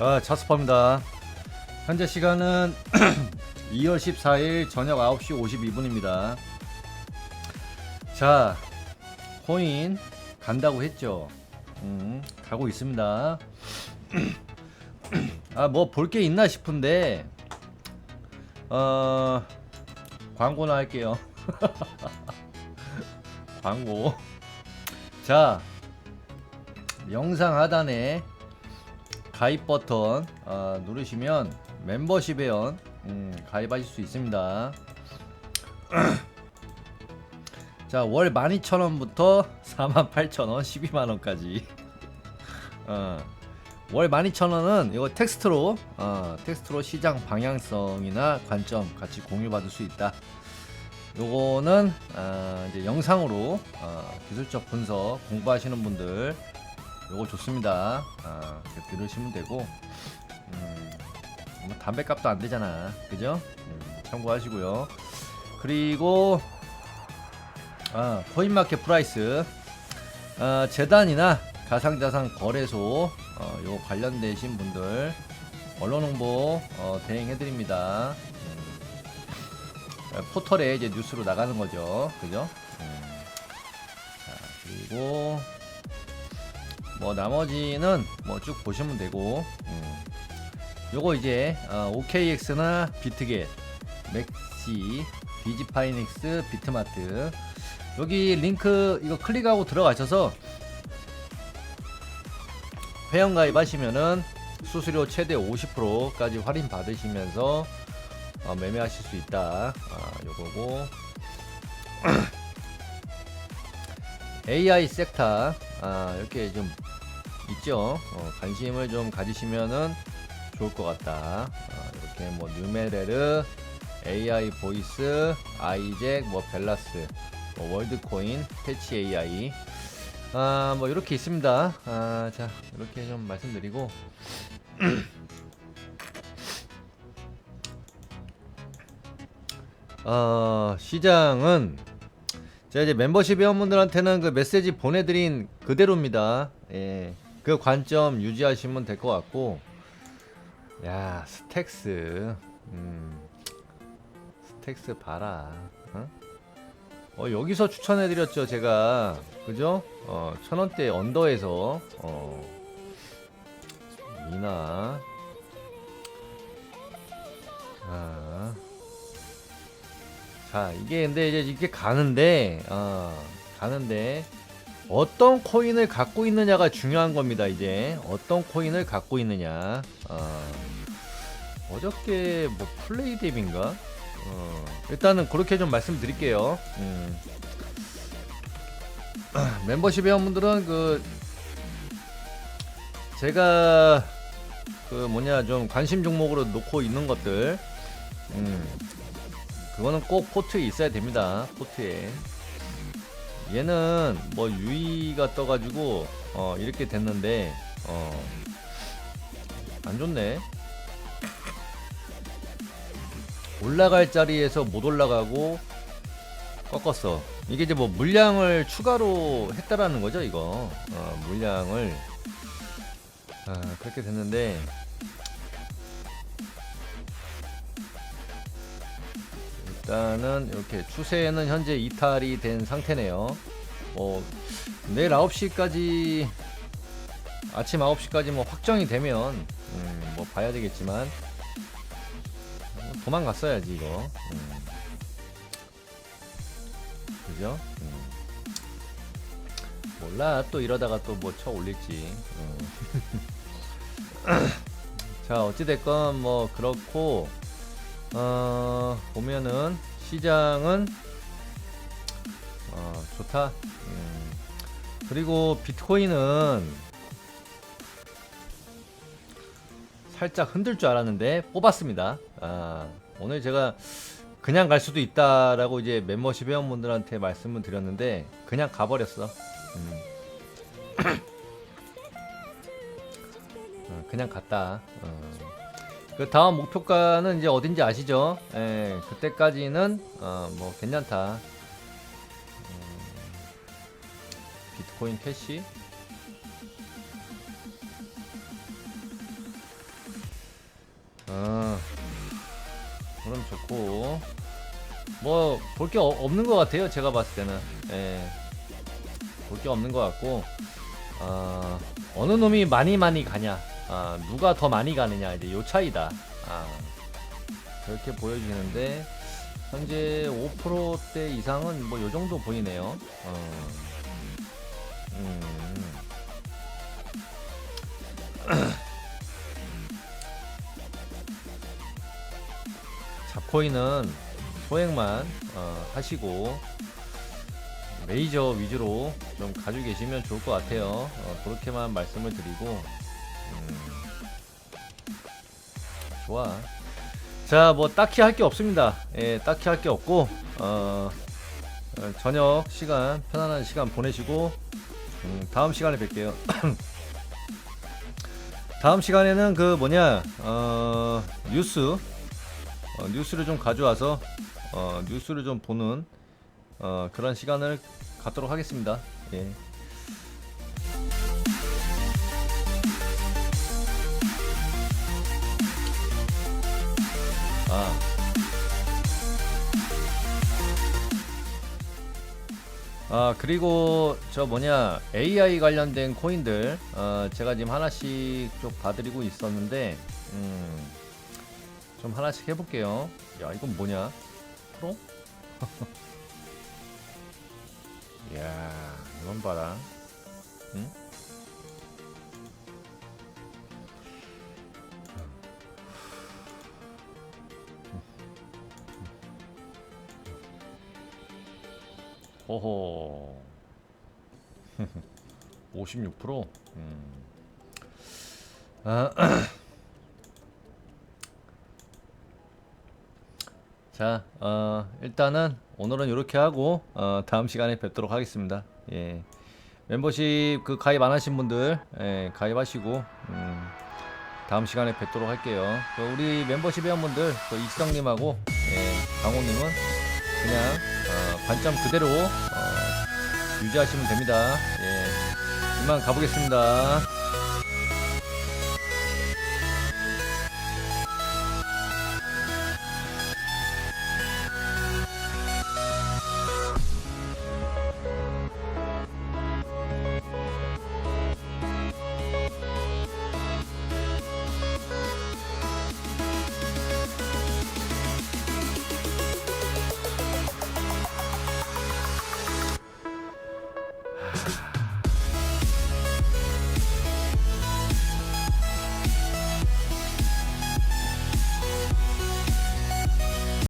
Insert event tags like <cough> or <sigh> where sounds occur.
아, 자스퍼입니다. 현재 시간은 <clears throat> 2월 14일 저녁 9시 52분입니다. 자, 코인 간다고 했죠. 음, 가고 있습니다. <clears throat> 아, 뭐 볼 게 있나 싶은데, 어, 광고나 할게요. <laughs> 광고. 자, 영상 하단에 가입 버튼 어, 누르시면 멤버십 회원 음, 가입하실 수 있습니다. <clears throat> 자, 월 12,000원부터 48,000원, 12만원까지. 어, 월 12,000원은 이거 텍스트로, 어, 텍스트로 시장 방향성이나 관점 같이 공유받을 수 있다. 요거는 어, 이제 영상으로 어, 기술적 분석 공부하시는 분들 요거 좋습니다. 어, 이렇게 들으시면 되고 음, 뭐 담배값도 안 되잖아, 그죠? 음, 참고하시고요. 그리고 아, 코인마켓 프라이스 아, 재단이나 가상자산 거래소 어, 요 관련되신 분들 언론 홍보 어, 대행해드립니다. 음, 포털에 이제 뉴스로 나가는 거죠, 그죠? 음, 자 그리고 뭐 나머지는 뭐 쭉 보시면 되고 음. 요거 이제 어, OKX나 비트겟, 맥시, 비지파이닉스, 비트마트 여기 링크 이거 클릭하고 들어가셔서 회원 가입하시면은 수수료 최대 50%까지 할인 받으시면서 어, 매매하실 수 있다. 아, 요거고 <clears throat> AI 섹터 아, 이렇게 좀 있죠. 어, 관심을 좀 가지시면은 좋을 것 같다. 어, 이렇게 뭐 뉴메레르, AI 보이스, 아이잭, 뭐 벨라스, 뭐 월드코인, 패치 AI, 아, 뭐 이렇게 있습니다. 아, 자 이렇게 좀 말씀드리고. <clears throat> 어, 시장은 제가 이제 멤버십 회원분들한테는 그 메시지 보내드린 그대로입니다. 예. 그 관점 유지하시면 될 것 같고. 야, 스택스. 음. 스택스 봐라. 어? 어, 여기서 추천해드렸죠, 제가. 그죠? 어, 천원대 언더에서, 어, 미나. 아. 자, 이게 근데 이제 이렇게 가는데, 어, 가는데, 어떤 코인을 갖고 있느냐가 중요한 겁니다, 이제. 어떤 코인을 갖고 있느냐. 어, 어저께 뭐 플레이 랩인가? 어, 일단은 그렇게 좀 말씀드릴게요. 음. <clears throat> 멤버십 회원분들은 그, 제가 그 뭐냐 좀 관심 종목으로 놓고 있는 것들, 음. 그거는 꼭 포트에 있어야 됩니다. 포트에. 얘는 뭐 유의가 떠가지고 어 이렇게 됐는데 어 안 좋네. 올라갈 자리에서 못 올라가고 꺾었어. 이게 이제 뭐 물량을 추가로 했다라는 거죠, 이거. 어, 물량을 아, 그렇게 됐는데 일단은 이렇게 추세는 현재 이탈이 된 상태네요. 뭐 내일 9시까지 아침 9시까지 뭐 확정이 되면 음, 뭐 봐야 되겠지만 뭐 도망갔어야지 이거. 음. 그죠? 음. 몰라 또 이러다가 또 뭐 쳐 올릴지. 음. <laughs> 자 어찌 됐건 뭐 그렇고 어, 보면은 시장은 어, 좋다. 음. 그리고 비트코인은 살짝 흔들 줄 알았는데 뽑았습니다. 아, 오늘 제가 그냥 갈 수도 있다라고 이제 멤버십 회원분들한테 말씀을 드렸는데 그냥 가버렸어. 음. 어, <clears throat> 그냥 갔다. 어. 그 다음 목표가는 이제 어딘지 아시죠? 예, 그때까지는 어, 뭐 괜찮다. 음, 비트코인 캐시 어, 그럼 좋고 뭐 볼 게 없는 것 같아요. 제가 봤을 때는 예, 볼 게 없는 것 같고 아, 어느 놈이 많이 많이 가냐, 아, 누가 더 많이 가느냐 이제 요 차이다. 아, 그렇게 보여지는데 현재 5%대 이상은 뭐 요 정도 보이네요. 어. 음. 잡코인은 소액만 어, 하시고 메이저 위주로 좀 가지고 계시면 좋을 것 같아요. 어, 그렇게만 말씀을 드리고 음, 좋아. 자, 뭐 딱히 할 게 없습니다. 예, 딱히 할 게 없고 어, 어, 저녁 시간 편안한 시간 보내시고 음, 다음 시간에 뵐게요. <clears throat> 다음 시간에는 그 뭐냐 어, 뉴스 어, 뉴스를 좀 가져와서 어, 뉴스를 좀 보는 어, 그런 시간을 갖도록 하겠습니다. 예. 아. 아 그리고 저 뭐냐 AI 관련된 코인들 어, 제가 지금 하나씩 쭉 봐드리고 있었는데 음, 좀 하나씩 해볼게요. 야 이건 뭐냐? 프로? <laughs> 이건 봐라. 응? 호호 <laughs> 56%? 음. 아, <clears throat> 자, 어, 일단은 오늘은 이렇게 하고 어, 다음 시간에 뵙도록 하겠습니다. 예. 멤버십 그 가입 안 하신 분들 예, 가입하시고 음, 다음 시간에 뵙도록 할게요. 또 우리 멤버십 회원분들 또 이지성님하고 예, 강호님은 그냥 어, 관점 그대로 어, 유지하시면 됩니다. 예, 이만 가보겠습니다.